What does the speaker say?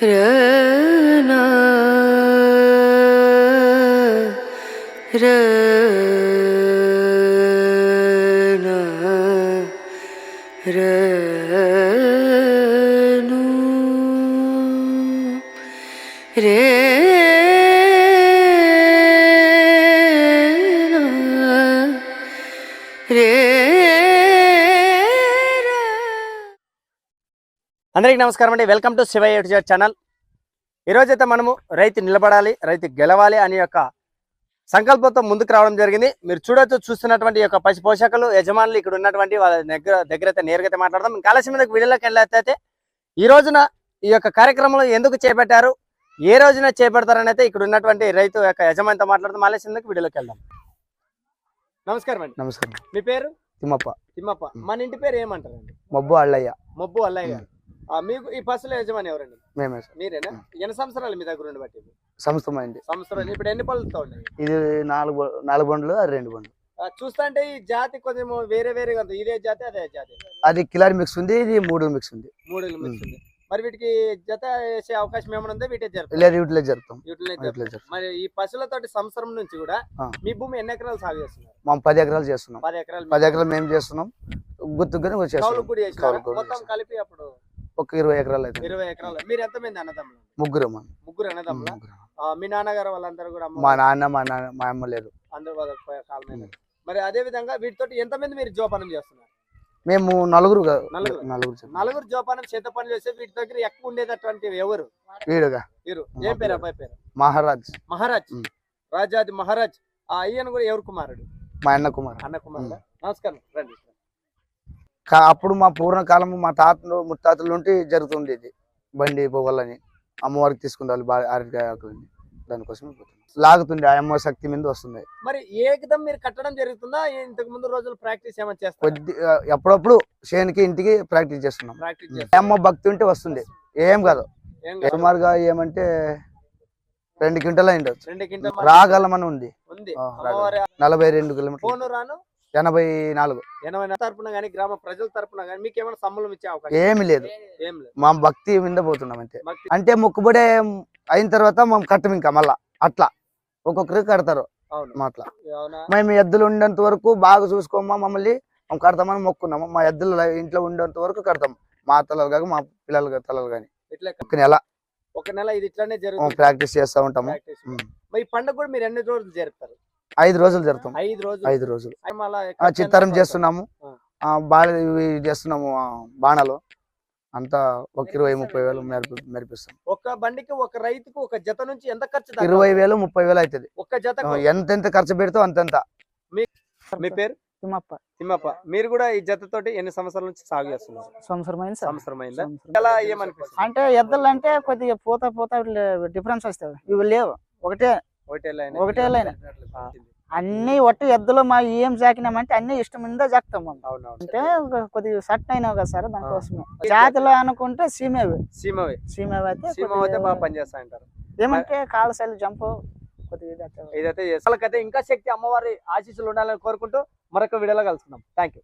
রনা রনা রনু রে అందరికీ నమస్కారం అండి. Welcome to Shiva YouTube channel ఈరోజైతే మనము రైతు నిలబడాలి రైతు గెలవాలి అనే యొక్క సంకల్పంతో ముందుకు రావడం జరిగింది. మీరు చూడొచ్చు చూస్తున్నటువంటి యొక్క పశు పోషకులు యజమానులు ఇక్కడ ఉన్నటువంటి వాళ్ళ దగ్గర దగ్గర అయితే నేరుగా మాట్లాడదాం. ఇంకా ఆలస్యం మీద వీడియోలోకి వెళ్ళైతే ఈ రోజున ఈ యొక్క కార్యక్రమంలో ఎందుకు చేపట్టారు ఏ రోజున చేపడతారని అయితే ఇక్కడ ఉన్నటువంటి రైతు యొక్క యజమానితో మాట్లాడదాం. ఆలస్యం మీద వీడియోలోకి వెళ్దాం. నమస్కారం అండి. నమస్కారం. మీ పేరు? తిమ్మప్ప. తిమ్మప్ప. మన ఇంటి పేరు ఏమంటారండి? మబ్బు అల్లయ్య. మబ్బు అల్లయ్య. గారు మీకు ఈ బస్సులో యజమాని ఎవరండి? మేమే సార్. మీరేనా? ఎన్ని సంవత్సరాలు మీ దగ్గర ఉండి బట్టి సంస్థమైంది సంవత్సరాలు ఇప్పుడు ఎన్ని పళ్ళతో ఉన్నాయి? ఇది నాలుగు నాలుగు బండ్లు అది రెండు బండ్లు. చూస్తా అంటే ఈ జాతి కొంచెం వేరే వేరేగా ఉంది. ఇదే జాతి అదే జాతి. అది కిలారి మిక్స్ ఉంది ఇది మూడు మిక్స్ ఉంది. మూడు మిక్స్ ఉంది. మరి వీటికి జత వేసే అవకాశం ఏమైనా ఉందా? వీటే జరుగుతుంది వీటిలో జరుపుతాం. వీటిలో మరి ఈ పశువులతోటి సంవత్సరం నుంచి కూడా. మీ భూమి ఎన్ని ఎకరాలు సాగు చేస్తున్నారు? మనం పది ఎకరాలు చేస్తున్నాం. పది ఎకరాలు పది ఎకరాలు మేము చేస్తున్నాం. కూడా మొత్తం. కలిపి అప్పుడు ఒక ఇరవై ఎకరాలు అయితే. ఇరవై ఎకరాలు. మీరు ఎంతమంది అన్నదమ్ములు? ముగ్గురు ముగ్గురు అన్నదమ్ముల. మీ నాన్నగారు వాళ్ళందరూ కూడా మా నాన్న మా నాన్న మా అమ్మ లేదు అందరూ కాలం మరి అదే విధంగా వీటితోటి ఎంతమంది మీరు జోపానం చేస్తున్నారు? మేము నలుగురు. నలుగురు. నలుగురు జోపానం చేత పని చేస్తే వీటి దగ్గర ఎక్కువ ఉండేటటువంటి ఎవరు? వీడుగా. వీరు. ఏం పేరు అబ్బాయి పేరు? మహారాజ్. మహారాజ్. రాజాది మహారాజ్. ఆ అయ్యను కూడా ఎవరు కుమారుడు? మా అన్న కుమార్ అన్న కుమారుడు? నమస్కారం. రండి. అప్పుడు మా పూర్వకాలం మా తాతలు ముత్తాతల నుండి జరుగుతుండేది బండి పోవాలని అమ్మవారికి తీసుకుండాలి బాగా ఆరోగ్యాలని దానికోసం లాగుతుండే ఆ అమ్మ శక్తి మీద వస్తుంది. మరి ఏకదం మీరు కట్టడం జరుగుతుందా? ఇంతకు ముందు రోజులు ప్రాక్టీస్ ఏమైనా చేస్తారు? కొద్ది ఎప్పుడప్పుడు చేనికి ఇంటికి ప్రాక్టీస్ చేస్తున్నాం. ప్రాక్టీస్ అమ్మ భక్తి ఉంటే వస్తుంది. ఏం కాదు. సుమారుగా ఏమంటే రెండు క్వింటల్ అయిండొచ్చు. రాగలమని ఉంది. నలభై రెండు రాను? ఎనభై నాలుగు. ఎనభై తరపున గానీ గ్రామ ప్రజల తరపున గానీ మీకు ఏమైనా సంబలం ఇచ్చే అవకాశం ఏమి లేదు. మా భక్తి మీద పోతున్నాం అంతే అంటే మొక్కుబడే అయిన తర్వాత మేము కట్టం ఇంకా మళ్ళా అట్లా. ఒక్కొక్కరికి కడతారు అట్లా. మేము ఎద్దులు ఉండేంత వరకు బాగా చూసుకోమా మమ్మల్ని? మేము కడతామని మొక్కున్నాము. మా ఎద్దులు ఇంట్లో ఉండేంత వరకు కడతాం. మా తలలు కాక మా పిల్లలు తలలు కానీ ఒక నెల. ఒక నెల ఇది ఇట్లానే జరుగుతుంది. ప్రాక్టీస్ చేస్తూ ఉంటాము. ఈ పండుగ కూడా మీరు ఎన్ని రోజులు జరుపుతారు? ఐదు రోజులు జరుగుతాం ఐదు రోజులు. ఐదు రోజులు. చిత్తారం చేస్తున్నాము. బాణ చేస్తున్నాము బాణాలు. అంతా ఒక ఇరవై ముప్పై వేలు మెరిపి మెరిపిస్తాం. ఒక బండికి ఒక రైతుకు ఒక జత నుంచి ఎంత ఖర్చు ఇరవై? వేలు ముప్పై వేలు అవుతుంది ఒక్క జత ఎంత ఎంత ఖర్చు పెడితే అంతంత. మీ పేరు? తిమ్మప్ప. తిమ్మప్ప. మీరు కూడా ఈ జతతోటి ఎన్ని సంవత్సరాల నుంచి సాగు చేస్తున్నారు. ఎలా ఏమనిపిస్తుంది? అంటే ఎద్దులు అంటే కొద్దిగా పోతా పోతా డిఫరెన్స్ వస్తాయి. ఇవి లేవు. ఒకటే ఒకటే లైన్ అన్ని ఒట్టి ఎద్దులు మా ఏం జాకినామంటే అన్ని ఇష్టం మీద జాకుతాం మనం. అవునవును. అంటే కొద్దిగా సట్ అయినావు కదా సార్ దానికోసమే. జాతిలో అనుకుంటే సీమేవి. సీమవే. సీమేవి అయితే సీమ అయితే బాగా పనిచేస్తా అంటారు. ఏమంటే కాళ్ళ శైలి జంప్ అయితే. ఇదైతే. వాళ్ళకైతే ఇంకా శక్తి అమ్మవారి ఆశీస్సులు ఉండాలని కోరుకుంటూ మరొక వీడియోలో కలుసుకుందాం. Thank you